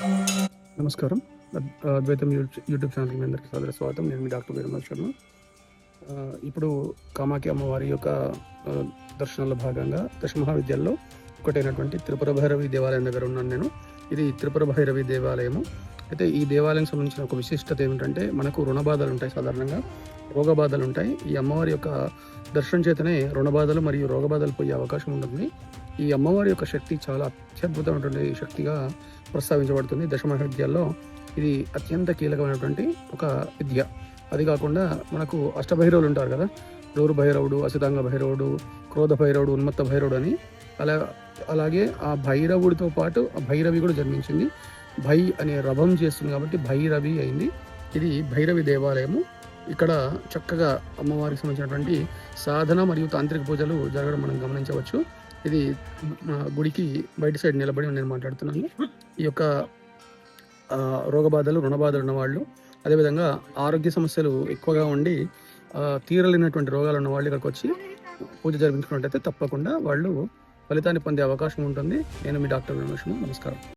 నమస్కారం. అద్వైతం యూట్యూబ్ ఛానల్కి మీ అందరికీ సాదర స్వాగతం. నేను మీ డాక్టర్ వీరమల్ శర్మ. ఇప్పుడు కామాఖ్య అమ్మవారి యొక్క దర్శనంలో భాగంగా దశ మహావిద్యాల్లో ఒకటైనటువంటి త్రిపుర భైరవి దేవాలయం దగ్గర ఉన్నాను నేను. ఇది త్రిపుర భైరవి దేవాలయము. అయితే ఈ దేవాలయం సంబంధించిన ఒక విశిష్టత ఏమిటంటే మనకు రుణ బాధలు ఉంటాయి సాధారణంగా. రోగ బాధలు ఉంటాయి. ఈ అమ్మవారి యొక్క దర్శనం చేతనే రుణ బాధలు మరియు రోగ బాధలు పోయే అవకాశం ఉంటుంది. ఈ అమ్మవారి యొక్క శక్తి చాలా అత్యద్భుతమైనటువంటి శక్తిగా ప్రస్తావించబడుతుంది. దశమహావిద్యాల్లో ఇది అత్యంత కీలకమైనటువంటి ఒక విద్య. అది కాకుండా మనకు అష్టభైరవులు ఉంటారు కదా. డోరు భైరవుడు అసితాంగ భైరవుడు క్రోధ భైరవుడు ఉన్మత్త భైరవుడు అని. అలా అలాగే ఆ భైరవుడితో పాటు ఆ భైరవి కూడా జన్మించింది. భై అనే రభం చేస్తుంది కాబట్టి భైరవి అయింది. ఇది భైరవి దేవాలయము. ఇక్కడ చక్కగా అమ్మవారికి సంబంధించినటువంటి సాధన మరియు తాంత్రిక పూజలు జరగడం మనం గమనించవచ్చు. ఇది గుడికి బయట సైడ్ నిలబడి నేను మాట్లాడుతున్నాను. ఈ యొక్క రోగబాధలు రుణబాధలు ఉన్నవాళ్ళు అదేవిధంగా ఆరోగ్య సమస్యలు ఎక్కువగా ఉండి తీరలేనటువంటి రోగాలు ఉన్న వాళ్ళు ఇక్కడికి వచ్చి పూజ జరిపించుకున్నట్టయితే తప్పకుండా వాళ్ళు ఫలితాన్ని పొందే అవకాశం ఉంటుంది. నేను మీ డాక్టర్ విమర్శను నమస్కారం.